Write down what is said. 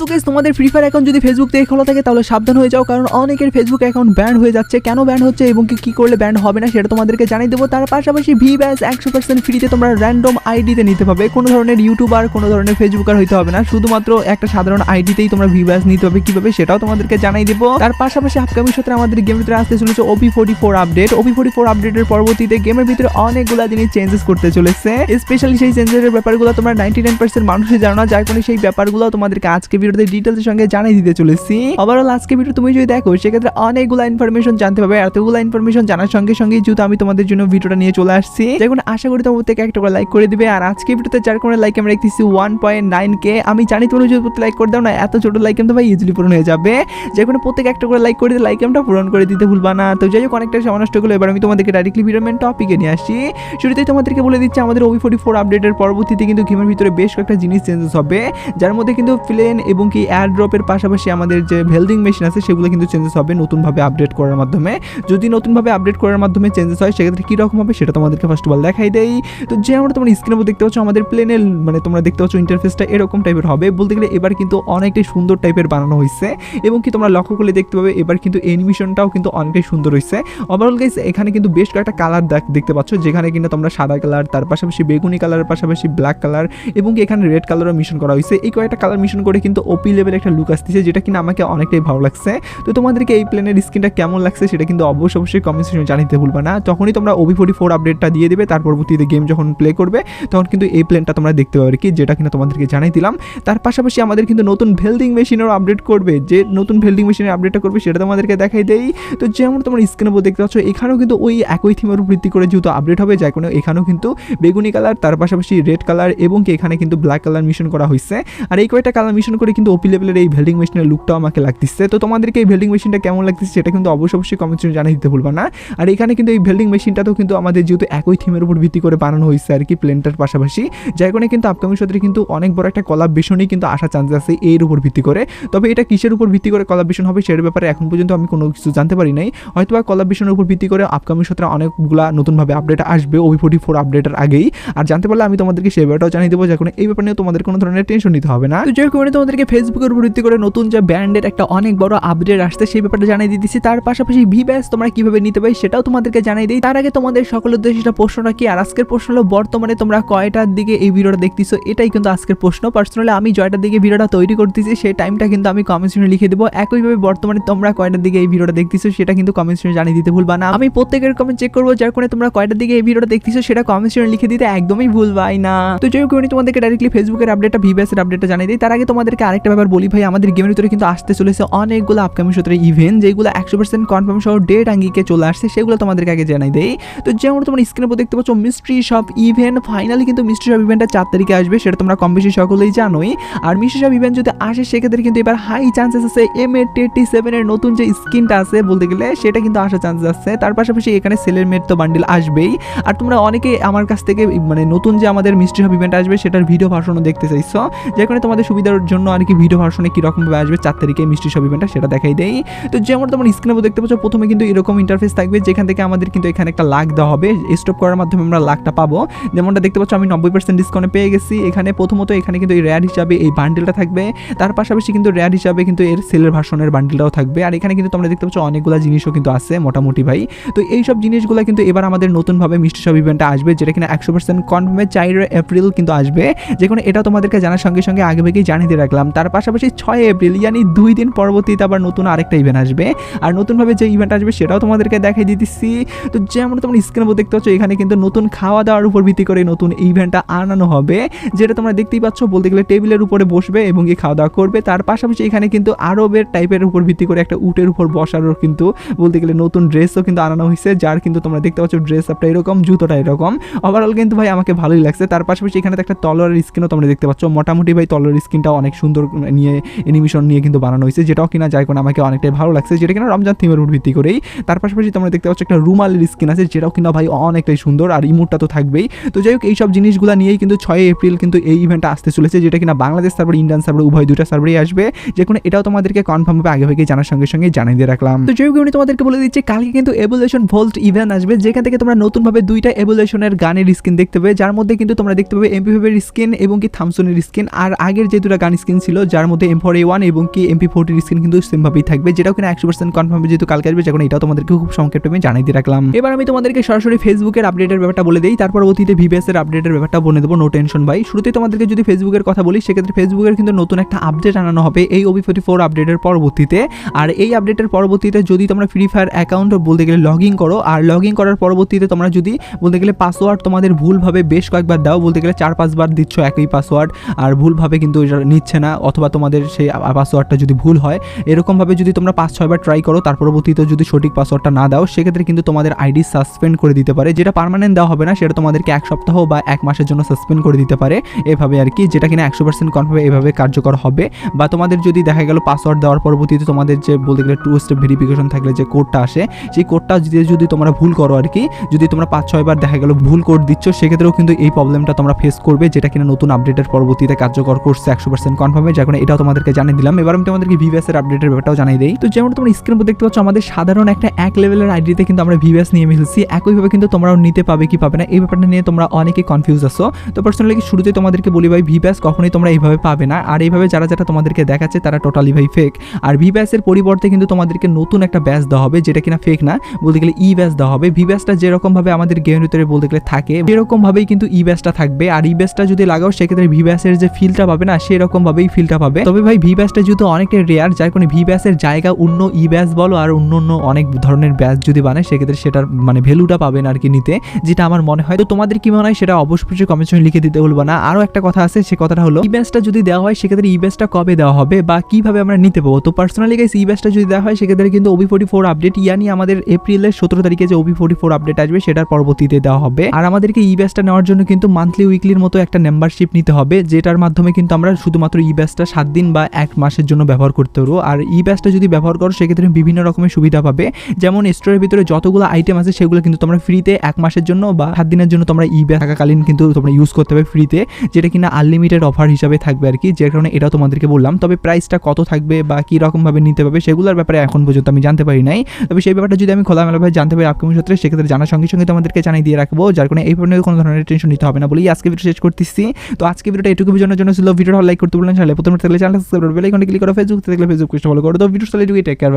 So guys তোমাদের free fire account যদি Facebook থেকে খোলা থাকে, তাহলে সাবধান হয়ে যাও, কারণ অনেকের ফেসবুক অ্যাকাউন্ট ব্যান্ড হয়ে যাচ্ছে। কেন ব্যান্ড হচ্ছে এবং কি কি করলে ব্যান্ড হবে না, সেটা তোমাদেরকে জানিয়ে দেবো। তার পাশাপাশি ভি ব্যাস একশো পার্সেন্ট ফ্রিতে তোমরা র্যান্ডম আইডিতে নিতে পারবে কোনো ধরনের ইউটিউবার কোনো ধরনের ফেসবুকার হইতে হবে না। শুধুমাত্র একটা সাধারণ আইডিতেই তোমরা ভি ব্যাস নিতে হবে কীভাবে? সেটাও তোমাদেরকে জানাই দেবো। তার পাশাপাশি আপকামিং সত্রে আমাদের গেমের ভিতরে আসতে চলেছে OP forty four update OP forty four আপডেটের পরবর্তীতে গেমের ভিতরে অনেকগুলো জিনিস চেঞ্জেস করতে চলেছে। স্পেশালি সেই চেঞ্জেসের ব্যাপারগুলো তোমরা নাইনটি নাইন পার্সেন্ট মানুষই জানো না। যার কারণে সেই ব্যাপারগুলো তোমাদেরকে আজকে ভিডিওতে ডিটেলসের সঙ্গে জানিয়ে দিতে চলেছি। ওভারঅল আজকে ভিডিও তুমি যদি দেখো, সেক্ষেত্রে অনেকগুলো ইনফরমেশন জানতে পারবে। এতগুলো ইনফরমেশন জানার সঙ্গে সঙ্গে যেহেতু আমি তোমাদের জন্য ভিডিওটা নিয়ে চলে আসছি যেমন আশা করি তোমার থেকে একটা করে লাইক করে দিবে। আর আজকে ভিডিওতে যার কোনো লাইক আমরা দেখতেছি ওয়ান পয়েন্ট নাইন কে আমি জানি তোমরা যদি লাইক করে দাও না, এত ছোট লাইক তো ভাই ইজিলি পূরণ হয়ে যাবে। যে কোনো প্রত্যেক একটা করে লাইক করে দিলে লাইক আমরা পূরণ করে দিতে ভুলবা না। তো যাই হোক, অনেকটা সময় নষ্ট করল এবার আমি তোমাদেরকে ডাইরেক্টলি ভিডিও মেন টপিকে নিয়ে আসি। শুরুতেই তোমাদেরকে বলে দিচ্ছি, আমাদের ওবি ফোর্টি ফোর আপডেটের পরবর্তীতে কিন্তু গেমের ভিতরে বেশ কয়েকটা জিনিস চেঞ্জেস হবে। যার মধ্যে কিন্তু প্লেন এবং কি এয়ার ড্রপের পাশাপাশি আমাদের যে ভেলডিং মেশিন আছে, সেগুলো কিন্তু চেঞ্জেস হবে নতুনভাবে আপডেট করার মাধ্যমে। যদি নতুনভাবে আপডেট করার মাধ্যমে চেঞ্জেস হয়, সেক্ষেত্রে কীরকম হবে সেটা তোমাদেরকে ফার্স্ট অফ অল দেখাই দেই। তো যে আমরা তোমার স্ক্রিনের মধ্যে দেখতে পাচ্ছ, আমাদের প্লেনের মানে তোমরা দেখতে পাচ্ছ ইন্টারফেসটা এরকম টাইপের হবে। বলতে গেলে এবার কিন্তু অনেকটাই সুন্দর টাইপের বানানো হয়েছে এবং কি তোমরা লক্ষ্য করলে দেখতে পাবে, এবার কিন্তু অ্যানিমেশনটাও কিন্তু অনেকটাই সুন্দর হয়েছে ওভারঅল গাইস এখানে কিন্তু বেশ কয়েকটা কালার দেখতে পাচ্ছ, যেখানে কিন্তু তোমরা সাদা কালার তার পাশাপাশি বেগুনি কালারের পাশাপাশি ব্ল্যাক কালার এবং কি এখানে রেড কালারও মিশন করা হয়েছে এই কয়েকটা কালার মিশন করে কিন্তু ওপি লেভেল একটা লুক আসতেছে, যেটা কিনা আমাকে অনেকটাই ভালো লাগছে। তো তোমাদেরকে এই প্লেনের স্ক্রিনটা কেমন লাগছে সেটা কিন্তু অবশ্যই অবশ্যই কমেন্ট সেকশনে জানিতে ভুলবে না। যখনই তোমরা ওবি ফোর্টি ফোর আপডেটটা দিয়ে দেবে, তার পরবর্তীতে গেম যখন প্লে করবে, তখন কিন্তু এই প্লেনটা তোমরা দেখতে পাবে কি, যেটা কিনা তোমাদেরকে জানাই দিলাম। তার পাশাপাশি আমাদের কিন্তু নতুন ভেলডিং মেশিনেরও আপডেট করবে। যে নতুন ভেলডিং মেশিনের আপডেটটা করবে, সেটা তোমাদেরকে দেখাই দেই। তো যেমন তোমরা স্ক্রিনের উপর দেখতে পাচ্ছ, এখানেও কিন্তু ওই একই থিমের উপর ভিত্তি করে যেহেতু আপডেট হবে, যার কোনো এখানেও কিন্তু বেগুনি কালার তার পাশাপাশি রেড কালার এবং কি এখানে কিন্তু ব্ল্যাক কালার মিশন করা হয়েছে আর এই কয়েকটা কালার মিশন করে কিন্তু ওপি লেভেলের এই ভেল্ডিং মেশিনের লুকটাও আমাকে লাগতেছে। তো তোমাদেরকে এই ভেল্ডিং মেশিনটা কেমন লাগতেছে সেটা কিন্তু অবশ্যই অবশ্যই কমেন্ট জানিয়ে দিতে ভুলবা না। আর এখানে কিন্তু এই ভেল্ডিং মেশিনটাতেও কিন্তু আমাদের যেহেতু একই থিমের উপর ভিত্তি করে বানানো হয়েছে আর কি প্লেনটার পাশাপাশি, যার কারণে কিন্তু আপকামিং সত্রে কিন্তু অনেক বড় একটা কলাবেশনই কিন্তু আসা চান্স আছে এর উপর ভিত্তি করে। তবে এটা কিসের উপর ভিত্তি করে কলাবেশন হবে সেটার ব্যাপারে এখন পর্যন্ত আমি কোনো কিছু জানতে পারি নাই। হয়তো বা কলাবেশনের উপর ভিত্তি করে আপকামিং সত্রে অনেকগুলা নতুনভাবে আপডেট আসবে ওভি ফোর্টি ফোর আপডেটের আগেই। আর জানতে পারলে আমি তোমাদেরকে সেই ব্যাপারটাও জানিয়ে দেবো যখন এই ব্যাপারে নিয়ে তোমাদের কোনো ধরনের টেনশন নিতে হবে না। তো যে কারণে তোমাদেরকে ফেসবুকের উপর ভিত্তি করে নতুন যে ব্যান্ডের একটা অনেক বড় আপডেট আসছে, সেই ব্যাপারটা জানিয়ে দিতেছি তার পাশাপাশি ভি ব্যাস তোমরা কীভাবে নিতে পারি সেটাও তোমাদেরকে জানিয়ে দিই। তার আগে তোমাদের সকলের উদ্দেশ্যে সেটা প্রশ্নটা কি? আর আজকের প্রশ্ন হলো, বর্তমানে তোমরা কয়টার দিকে এই ভিডিওটা দেখতেছো? এটাই কিন্তু আজকের প্রশ্ন। পার্সোনালি আমি জয়টার দিকে ভিডিওটা তৈরি করতেছি, সেই টাইমটা কিন্তু আমি কমেন্টসনে লিখে দেবো। একইভাবে বর্তমানে তোমরা কয়টার দিকে এই ভিডিওটা দেখতেছো সেটা কিন্তু কমেন্টসনে জানিয়ে দিতে ভুলবা না। আমি প্রত্যেকের কমেন্ট চেক করব, যার কারণে তোমরা কয়টার দিকে এই ভিডিওটা দেখতেছো সেটা কমেন্টসনে লিখে দিতে একদমই ভুলবাই না। তো যাই হোক তোমাদেরকে ডাইরেক্টলি ফেসবুকের আপডেটটা ভিভিএসের আপডেটটা জানিয়ে দিই। তার আগে তোমাদেরকে আরেকটা ব্যাপার বলি ভাই, আমাদের গেমের ভিতরে কিন্তু আসতে চলেছে অনেকগুলো আপকামিং সূত্রে ইভেন্ট যেগুলো একশো পার্সেন্ট কনফার্ম সহ ডেট আঙ্গিকে চলে আসছে, সেগুলো তোমাদেরকে আগে জানাই দেই। তো যেমন তোমার স্ক্রিনের উপর দেখতে পাচ্ছ মিস্ট্রি শপ ইভেন্ট ফাইনালি কিন্তু মিস্ট্রি শপ ইভেন্টটা চার তারিখে আসবে, সেটা তোমরা কম বেশি সকলেই জানোই। আর মিস্ট্রি শপ ইভেন্ট যদি আসে, সেক্ষেত্রে কিন্তু এবার হাই চান্সেস আছে এম এ টেটি সেভেনের নতুন যে স্কিনটা আছে বলতে গেলে, সেটা কিন্তু আসার চান্সেস আছে। তার পাশাপাশি এখানে সেলের মেট তো বান্ডিল আসবেই। আর তোমরা অনেকে আমার কাছ থেকে মানে নতুন যে আমাদের মিস্ট্রি শপ ইভেন্ট আসবে, সেটার ভিডিও ভাষণও দেখতে চাইছো যে কারণে তোমাদের সুবিধার জন্য আর কি ভিডিও ভার্সনে কীরকমভাবে আসবে, চার তারিখে মিষ্টি শপ ইভেন্টটা সেটা দেখাই দেই। তো যেমন তোমার স্ক্রিনে দেখতে পাচ্ছ, প্রথমে কিন্তু এরকম ইন্টারফেস থাকবে, যেখান থেকে আমাদের কিন্তু এখানে একটা লাখ দেওয়া হবে। স্টপ করার মাধ্যমে আমরা লাখটা পাবো। যেমনটা দেখতে পাচ্ছ, আমি নব্বই পার্সেন্ট ডিসকাউন্টে পেয়ে গেছি। এখানে প্রথমত এখানে কিন্তু এই রেয়ার হিসাবে এই বান্ডেলটা থাকবে। তার পাশাপাশি কিন্তু রেয়ার হিসাবে কিন্তু এর সেলের ভার্সনের বান্ডেলটাও থাকবে। আর এখানে কিন্তু তোমরা দেখতে পাচ্ছ, অনেকগুলো জিনিসও কিন্তু আছে মোটামুটি ভাই। তো এই সব জিনিসগুলো কিন্তু এবার আমাদের নতুনভাবে মিষ্টি শপ ইভেন্টটা আসবে, যেটা কিনা একশো পার্সেন্ট কনফার্মে চার এপ্রিল কিন্তু আসবে। যে কোনো এটা তোমাদেরকে জানার সঙ্গে সঙ্গে আগে থেকেই জানিয়ে দিয়ে রাখলাম। তার পাশাপাশি ছয় এপ্রিল, ইয়ানি দুই দিন পরবর্তীতে আবার নতুন আরেকটা ইভেন্ট আসবে। আর নতুনভাবে যে ইভেন্ট আসবে সেটাও তোমাদেরকে দেখাই দিতেছি। তো যেমন তোমরা স্ক্রিনের উপর দেখতে পাচ্ছ, এখানে কিন্তু নতুন খাওয়া দাওয়ার উপর ভিত্তি করে নতুন ইভেন্টটা আনানো হবে। যেটা তোমরা দেখতেই পাচ্ছ, বলতে গেলে টেবিলের উপরে বসবে এবং কি খাওয়া দাওয়া করবে। তার পাশাপাশি এখানে কিন্তু আরবের টাইপের উপর ভিত্তি করে একটা উটের উপর বসারও কিন্তু, বলতে গেলে নতুন ড্রেসও কিন্তু আনানো হয়েছে, যার কিন্তু তোমরা দেখতে পাচ্ছ ড্রেস আপটা এরকম, জুতোটা এরকম। ওভারঅল কিন্তু ভাই, আমাকে ভালোই লাগছে। তার পাশাপাশি এখানে একটা তলোয়ারের স্কিনও তোমরা দেখতে পাচ্ছ। মোটামুটি ভাই, তলোয়ারের স্কিনটা অনেক সুন্দর নিয়ে অ্যানিমেশন নিয়ে কিন্তু বানানো হয়েছে, যেটাও কিনা যায় কোনো আমাকে অনেকটাই ভালো লাগছে, যেটা কিনা রমজান থিমের উপর ভিত্তি করেই। তার পাশাপাশি তোমরা দেখতে পাচ্ছ একটা রুমালের স্কিন আছে, যেটাও কিনা ভাই অনেকটাই সুন্দর, আর ইমোটটা তো থাকবেই। তো যাই হোক, এইসব জিনিসগুলো নিয়েই কিন্তু ছয় এপ্রিল কিন্তু এই ইভেন্টটা আসতে চলেছে, যেটা কিনা বাংলাদেশ সার্ভার ইন্ডিয়ান সার্ভার উভয় দুটা সার্ভারই আসবে। যে কোনো এটাও তোমাদেরকে কনফার্মভাবে আগে ভাগে জানার সঙ্গে সঙ্গে জানিয়ে দিয়ে রাখলাম। তো যাই হোক আমি তোমাদেরকে বলে দিচ্ছি, কালকে কিন্তু এভোলিউশন ভোল্ট ইভেন্ট আসবে, যেখান থেকে তোমরা নতুনভাবে দুইটা এভোলিউশনের গানের স্কিন দেখতে পাবে, যার মধ্যে কিন্তু তোমরা দেখতে পাবে এমপি স্কিন এবং কি থামসনের স্কিন আর আগের যে দুটো গান স্কিন ছিল, যার মধ্যে এম ফোর ওয়ান এবং কি এমপি ফোরটির স্ক্রিন কিন্তু সেমভাবেই থাকবে, যেটাও কিনা একশো পার্সেন্ট কনফার্ম যেহেতু কালকে আসবে যখন এটাও তোমাদেরকে খুব সংক্ষেপে আমি জানিয়ে দিয়ে রাখলাম। এবার আমি তোমাদেরকে সরাসরি ফেসবুকের আপডেটের ব্যাপারটা বলে দিই, তারপর অতীতে ভিভিএস এর আপডেটের ব্যাপারটা বলে দেবো নো টেনশন ভাই। শুরুতেই তোমাদেরকে যদি ফেসবুকের কথা বলি, সেক্ষেত্রে ফেসবুকের কিন্তু নতুন একটা আপডেট আনানো হবে এই ওবি ফোর্টি ফোর আপডেটের পরবর্তীতে। আর এই আপডেটের পরবর্তীতে যদি তোমরা ফ্রি ফায়ার অ্যাকাউন্ট বলতে গেলে লগ ইন করো, আর লগ ইন করার পরবর্তীতে তোমরা যদি বলতে গেলে পাসওয়ার্ড তোমাদের ভুলভাবে বেশ কয়েকবার দাও, বলতে গেলে চার পাঁচবার দিচ্ছ একই পাসওয়ার্ড আর ভুলভাবে কিন্তু নিচ্ছে না। অথবা তোমাদের সেই পাসওয়ার্ডটা যদি ভুল হয়, এরকমভাবে যদি তোমরা পাঁচ, ছয়বার ট্রাই করো, তার পরবর্তীতে যদি সঠিক পাসওয়ার্ডটা না দাও, সেক্ষেত্রে কিন্তু তোমাদের আইডি সাসপেন্ড করে দিতে পারে। যেটা পারমানেন্ট দেওয়া হবে না, সেটা তোমাদেরকে এক সপ্তাহ বা এক মাসের জন্য সাসপেন্ড করে দিতে পারে। এভাবে আর কি, যেটা কিনা একশো পার্সেন্ট কনফার্ম এভাবে কার্যকর হবে। বা তোমাদের যদি দেখা গেল পাসওয়ার্ড দেওয়ার পরবর্তীতে তোমাদের যে বলতে গেলে টু স্টেপ ভেরিফিকেশন থাকলে যে কোডটা আসে, সেই কোডটা যদি যদি তোমরা ভুল করো আর কি, যদি তোমরা পাঁচ, ছয়বার দেখা গেল ভুল কোড দিচ্ছ, সেক্ষেত্রেও কিন্তু এই প্রবলেমটা তোমরা ফেস করবে, যেটা কিনা নতুন আপডেটের পরবর্তীতে কার্যকর করছে একশো পার্সেন্ট যখন এটাও তোমাদেরকে জানিয়ে দিলাম। এবার আমি তোমাদেরকে ভিভিএস এর আপডেটের ব্যাপারটাও জানিয়ে দিই। তো যেমন তোমরা স্ক্রিন দেখতে পাচ্ছ, আমাদের সাধারণ একটা এক লেভেলের আইডিতে কিন্তু আমরা ভিভিএস নিয়ে মিলছি। একইভাবে কিন্তু তোমরাও নিতে পাবে কি পাবে না, এই ব্যাপারটা নিয়ে তোমরা অনেকে কনফিউজ আছো। তো পার্সোনালি শুরুতে তোমাদেরকে বলি ভাই ভিভিএস কখনোই তোমরা এইভাবে পাবে না। আর এইভাবে যারা যারা তোমাদেরকে দেখাচ্ছে, তারা টোটালি ভাই ফেক আর ভিভিএস এর পরিবর্তে কিন্তু তোমাদেরকে নতুন একটা ব্যাচ দেওয়া হবে, যেটা কিনা ফেক না। বলতে গেলে ই ব্যাচ দেওয়া হবে। ভি ব্যাচটা যেরকম ভাবে আমাদের গেমের ভিতরে বলতে গেলে থাকে সেরকম ভাবেই কিন্তু ই ব্যাচটা থাকবে। আর ই ব্যাচটা যদি লাগাও, সেক্ষেত্রে ভি ব্যাচের যে ফিলটা পাবে না সেরকম ভাবেই ফিলটা পাবে। তবে ভাই ভি ব্যাসটা যেহেতু অনেকটা রেয়ার যার কারণে ভি ব্যাসের জায়গা অন্য ই ব্যাস বলো আর অন্য অন্য অনেক ধরনের ব্যাচ যদি বানায়, সেক্ষেত্রে সেটার মানে ভ্যালুটা পাবেন আর কি নিতে, যেটা আমার মনে হয়। তো তোমাদের কি মনে হয় সেটা অবশ্যই কমেন্ট লিখে দিতে বলব না। আরও একটা কথা আছে, সে কথাটা হলো ই ব্যাসটা যদি দেওয়া হয়, সেক্ষেত্রে ই ব্যাসটা কবে দেওয়া হবে বা কীভাবে আমরা নিতে পাবো? তো পার্সোনালি গাইস ই ব্যাচটা যদি দেওয়া হয়, সেক্ষেত্রে কিন্তু ওবি ফোর্টি ফোর আপডেট ইয়ানি আমাদের এপ্রিলের সতেরো তারিখে যে ওবি ফোর্টি ফোর আপডেট আসবে, সেটার পরবর্তীতে দেওয়া হবে। আর আমাদেরকে ই ব্যাচটা নেওয়ার জন্য কিন্তু মান্থলি উইকলির মতো একটা মেম্বারশিপ নিতে হবে, যেটার মাধ্যমে কিন্তু আমরা শুধুমাত্র ই ব্যাচটা সাত দিন বা এক মাসের জন্য ব্যবহার করতে পারব আর ই ব্যাচটা যদি ব্যবহার করো, সেক্ষেত্রে বিভিন্ন রকমের সুবিধা পাবে। যেমন স্টোরের ভিতরে যতগুলো আইটেম আছে, সেগুলো কিন্তু তোমরা ফ্রিতে এক মাসের জন্য বা সাত দিনের জন্য তোমরা ই ব্যাচ থাকাকালীন কিন্তু তোমরা ইউজ করতে হবে ফ্রিতে যেটা কিনা আনলিমিটেড অফার হিসাবে থাকবে আর কি, যে কারণে এটা তোমাদেরকে বললাম। তবে প্রাইসটা কত থাকবে বা কী রকমভাবে নিতে পারবে, সেগুলোর ব্যাপারে এখন পর্যন্ত আমি জানতে পারি নাই। তবে সেই ব্যাপারটা যদি আমি খোলামেলাভাবে জানতে পারি আপকামিং সূত্রে, সেক্ষেত্রে জানার সঙ্গে সঙ্গে তোমাদেরকে জানিয়ে দিয়ে রাখব, যার কারণে এই ধরনের কোনো ধরনের টেনশন নিতে হবে না বলেই আজকে ভিডিও শেষ করতেছি। তো আজকে ভিডিওটা এটুকু জন্য ছিল ভিডিওটা লাইক করতে বললেন চ্যানেলে প্রথমে থাকলে চ্যানেল সাবস্ক্রাইব বেল আইকনে ক্লিক করে ফেসবুক থেকে ফেসবুক পেজটা ফলো করো তো ভিডিও চলে টেক কেয়ার